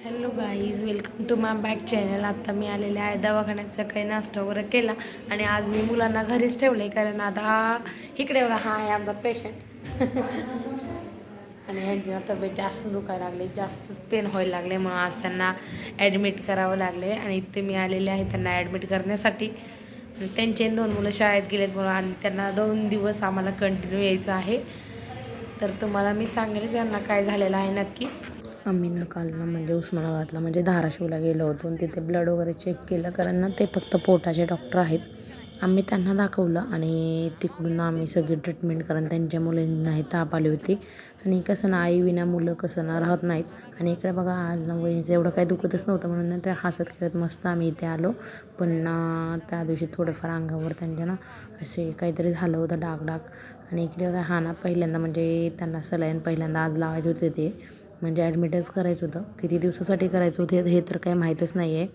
Hello guys welcome to my back channel आता मी आलेले आहे दवाखान्यात. सकाळी नाश्ता वगैरे केला आणि आज मी मुलांना घरीच ठेवले कारण आता इकडे बघा हा आहे आमचा पेशंट आणि ह्यांची ना तब्येत जास्त दुखायला लागली जास्तच पेन व्हायला लागले म्हणून आज त्यांना ॲडमिट करावं लागले आणि इथे मी आलेले आहे त्यांना ॲडमिट करण्यासाठी. आणि त्यांचे दोन मुलं शाळेत गेलेत म्हणून आणि त्यांना दोन दिवस आम्हाला कंटिन्यू यायचं आहे. तर तुम्हाला मी सांगेलच यांना काय झालेलं आहे नक्की. आम्ही ना काल ना म्हणजे उस्मानाबादला म्हणजे धाराशिवला गेलो होतो. आणि तिथे ब्लड वगैरे चेक केलं कारण ना ते फक्त पोटाचे डॉक्टर आहेत. आम्ही त्यांना दाखवलं आणि तिकडून आम्ही सगळी ट्रीटमेंट कारण त्यांच्या मुलींनाही ताप आली होती. आणि कसं ना आई विना मुलं कसं ना राहत नाहीत. आणि इकडे बघा आज ना वहिनीचं एवढं काही दुखतच नव्हतं म्हणून ना ते हसत खेळत मस्त आम्ही इथे आलो. पण ना त्या दिवशी थोडंफार अंगावर त्यांच्या ना असे काहीतरी झालं होतं डाग डाग आणि इकडे बघा हा ना पहिल्यांदा म्हणजे त्यांना सलाईन पहिल्यांदा आज लावायचे होते ते. म्हणजे ॲडमिटच करायचं होतं. किती दिवसासाठी करायचं होतं हे तर काही माहीतच नाही आहे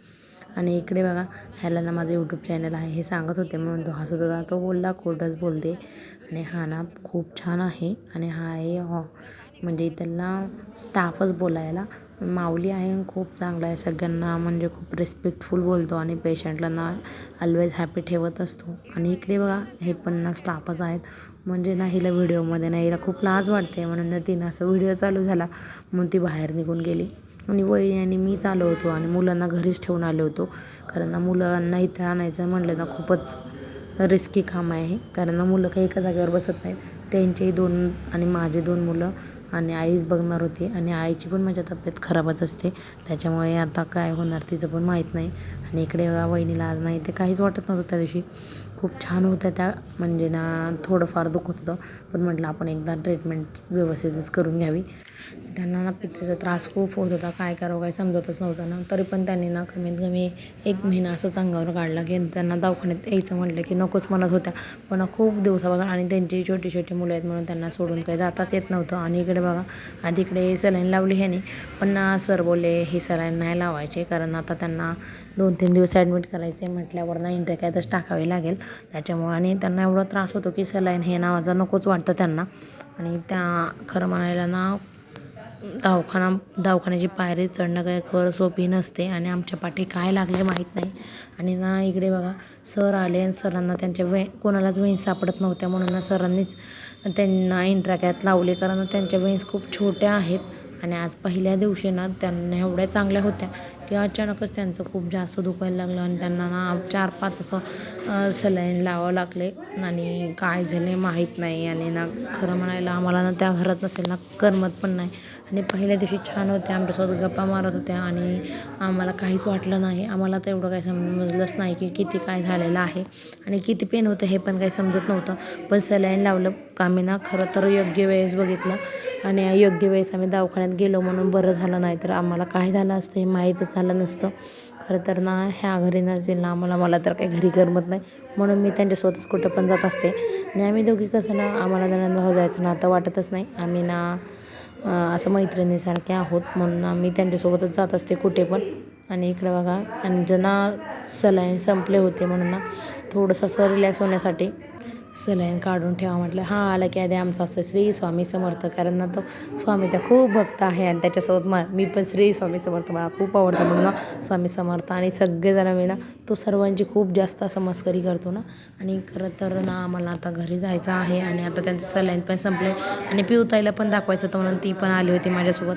आणि इकडे बघा ह्याला ना माझं यूट्यूब चॅनल आहे हे सांगत होते म्हणून तो हसत होता. तो बोलला कोर्टच बोलते. आणि हा ना खूप छान आहे. आणि हा आहे हॉ. म्हणजे त्यांना स्टाफच बोलायला माऊली आहे खूप चांगला आहे. सगळ्यांना म्हणजे खूप रिस्पेक्टफुल बोलतो आणि पेशंटला ना अल्वेज हॅपी ठेवत असतो. आणि इकडे बघा हे पण ना स्टाफच आहेत. म्हणजे ना हिला व्हिडिओमध्ये ना हिला खूप लाज वाटते. म्हणून ना तिनं असं व्हिडिओ चालू झाला. म्हणून ती बाहेर निघून गेली. आणि वही आणि मीच आलो होतो आणि मुलांना घरीच ठेवून आलो होतो. कारण ना मुलांना इथे आणायचं म्हटलं ना खूपच रिस्की काम आहे कारण ना मुलं काही एका जागेवर बसत नाहीत. त्यांचेही दोन आणि माझे दोन मुलं आणि आईच बघणार होती आणि आईची पण माझ्या तब्येत खराबच असते. त्याच्यामुळे आता काय होणार तिचं पण माहीत नाही. आणि इकडे वहिनीला आज नाही ते काहीच वाटत नव्हतं त्या दिवशी. खूप छान होत्या त्या म्हणजे ना थोडंफार दुखत होतं. पण म्हटलं आपण एकदा ट्रीटमेंट व्यवस्थितच करून घ्यावी. त्यांना ना पित्ताचा त्रास खूप होत होता. काय करावं काय समजतच नव्हतं ना. तरी पण त्यांनी ना कमीत कमी एक महिना असंच अंगावर काढला की त्यांना दवाखान्यात यायचं म्हटलं की नकोच म्हणत होत्या. पण खूप दिवसापासून आणि त्यांची छोटी छोटी मुलं आहेत म्हणून त्यांना सोडून काही जाताच येत नव्हतं. आणि इकडे बघा. आधी इकडे सलाईन लावली ह्याने. पण सर बोलले ही सलाईन नाही लावायचे कारण आता त्यांना दोन तीन दिवस ॲडमिट करायचे म्हटल्यावर ना इंटरकॅतच टाकावे लागेल. त्याच्यामुळे आणि त्यांना एवढा त्रास होतो की सलाईन हे नावाचा नकोच वाटतं त्यांना. आणि त्या खरं म्हणायला ना दवाखाना दवाखान्याची पायरी चढणं काय खरं सोपी नसते आणि आमच्या पाठी काय लागले माहीत नाही. आणि ना इकडे बघा सर आले आणि सरांना त्यांच्या वे कोणालाच वेन्स सापडत नव्हत्या म्हणून ना सरांनीच त्यांना इंट्राकॅत लावले कारण त्यांच्या वेन्स खूप छोट्या आहेत. आणि आज पहिल्या दिवशी ना त्यांना एवढ्या चांगल्या होत्या की अचानकच त्यांचं खूप जास्त दुखायला लागलं आणि त्यांना ना चार पाच असं सलाईन लावावं लागले. आणि काय झाले माहीत नाही. आणि ना खरं म्हणायला आम्हाला ना त्या घरात नसेल ना करमत पण नाही. आणि पहिल्या दिवशी छान होत्या. आमच्यासोबत गप्पा मारत होत्या. आणि आम्हाला काहीच वाटलं नाही. आम्हाला तर एवढं काही समजलंच नाही की किती काय झालेलं आहे. आणि किती पेन होतं हे पण काही समजत नव्हतं. पण सलाईन लावलं. का आम्ही ना खरं तर योग्य वेळेस बघितलं. आणि योग्य वेळेस आम्ही दवाखान्यात गेलो म्हणून बरं झालं. नाही तर आम्हाला काय झालं असतं हे माहीतच झालं नसतं. खरं तर ना ह्या घरी नसेल ना आम्हाला मला तर काही घरी करमत नाही. म्हणून मी त्यांच्यासोबतच कुठं पण जात असते. आणि आम्ही दोघी कसं ना आम्हाला नणंद भाऊ जायचं ना आता वाटतच नाही. आम्ही ना असं मैत्रिणीसारखे आहोत म्हणून आम्ही त्यांच्यासोबतच जात असते कुठे पण. आणि इकडं बघा आणि ज्यांना सलाईन संपले होते म्हणून ना थोडंसं असं रिलॅक्स होण्यासाठी सलाईन काढून ठेवा म्हटलं हां आलं की आधी आमचं असतं श्री स्वामी समर्थ. कारण ना तो स्वामीचा खूप भक्त आहे आणि त्याच्यासोबत म मी पण श्री स्वामी समर्थ मला खूप आवडतं म्हणून ना स्वामी समर्थ आणि सगळेजण मी ना तो सर्वांची खूप जास्त असं मस्करी करतो ना. आणि खरं तर ना आम्हाला आता घरी जायचं आहे आणि आता त्यांचं सलाईन पण संपले आणि पिवताईला पण दाखवायचं होतं म्हणून ती पण आली होती माझ्यासोबत.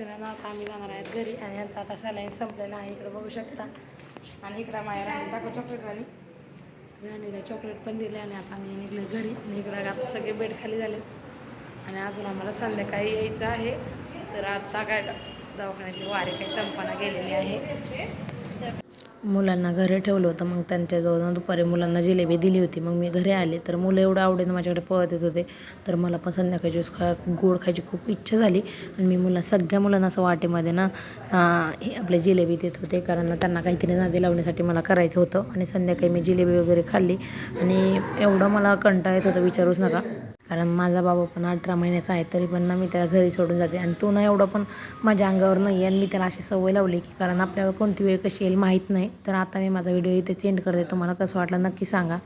ना आता आम्ही जाणार आहेत घरी आणि आता आता सलाईन संपलेला आहे इकडं बघू शकता. आणि इकडं माझ्या दाखव चॉकलेट राणी राणीला चॉकलेट पण दिले आणि आता आम्ही निघलं घरी. निघलं आता सगळे बेड खाली झाले. आणि अजून आम्हाला संध्याकाळी यायचं आहे. तर आता काय दवाखान्याची वारी काही संपना गेलेली आहे. मुलांना घरी ठेवलं होतं मग त्यांच्याजवळ दुपारी मुलांना जिलेबी दिली होती. मग मी घरी आले तर मुलं एवढं आवडीनं माझ्याकडे पळत येत होते. तर मला पण संध्याकाळी ज्यूस खा गोड खायची खूप इच्छा झाली. आणि मी मुला सगळ्या मुलांना असं वाटेमध्ये ना हे आपले जिलेबी देत होते. कारण ना त्यांना काहीतरी नादी लावण्यासाठी मला करायचं होतं. आणि संध्याकाळी मी जिलेबी वगैरे खाल्ली. आणि एवढं मला कंटाळ येत होतं विचारूच नका. कारण माझा बाबा पण अठरा महिन्याचा आहे तरी पण ना मी त्याला घरी सोडून जाते. आणि तो ना एवढं पण माझ्या अंगावर नाही आहे आणि मी त्याला अशी सवय लावली की कारण आपल्याला कोणती वेळ कशी येईल माहीत नाही. तर आता मी माझा व्हिडिओ इथे एंड करते. तुम्हाला कसं वाटलं नक्की सांगा.